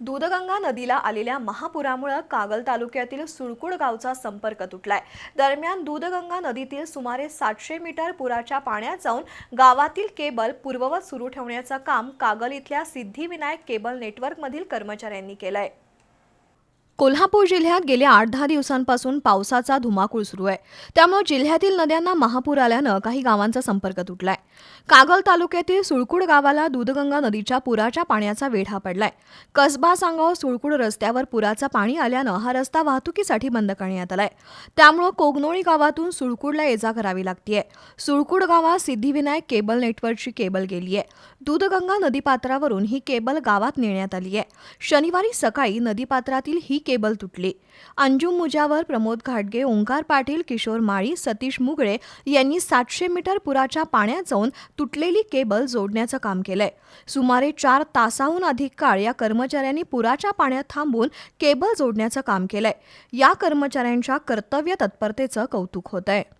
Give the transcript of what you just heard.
दूधगंगा नदीला आलेल्या महापुरामुळे कागल तालुक्यातील सुळकुड गावचा संपर्क तुटलाय. दरम्यान दूधगंगा नदीतील सुमारे सातशे मीटर पुराच्या पाण्यात जाऊन गावातील केबल पूर्ववत सुरू ठेवण्याचं काम कागल इथल्या सिद्धिविनायक केबल नेटवर्कमधील कर्मचाऱ्यांनी केलंय. कोल्हापूर जिल्ह्यात गेल्या आठ दहा दिवसांपासून पावसाचा धुमाकूळ सुरू आहे. त्यामुळे जिल्ह्यातील नद्यांना महापूर आल्यानं काही गावांचा संपर्क तुटलाय. कागल तालुक्यातील सुळकुड गावाला दूधगंगा नदीच्या पुराच्या पाण्याचा वेढा पडलाय. कसबा सांगाव सुळकुड रस्त्यावर पुराचं पाणी आल्यानं हा रस्ता वाहतुकीसाठी बंद करण्यात आलाय. त्यामुळं कोगनोळी गावातून सुळकुडला ये जा करावी लागतीये. सुळकुड गावात सिद्धिविनायक केबल नेटवर्कची केबल गेली आहे दूधगंगा नदीपात्रावरून ही केबल गावात नेण्यात आली आहे शनिवारी सकाळी नदीपात्रातील ही केबल तुटली. अंजुम मुजावर प्रमोद घाटगे ओंकार पाटील किशोर माळी सतीश मुगळे यांनी सातशे मीटर पुराच्या पाण्यात जाऊन तुटलेली केबल जोडण्याचं काम केलंय. सुमारे चार तासाहून अधिक काळ या कर्मचाऱ्यांनी पुराच्या पाण्यात थांबून केबल जोडण्याचं काम केलंय. या कर्मचाऱ्यांच्या कर्तव्य तत्परतेचं कौतुक होत आहे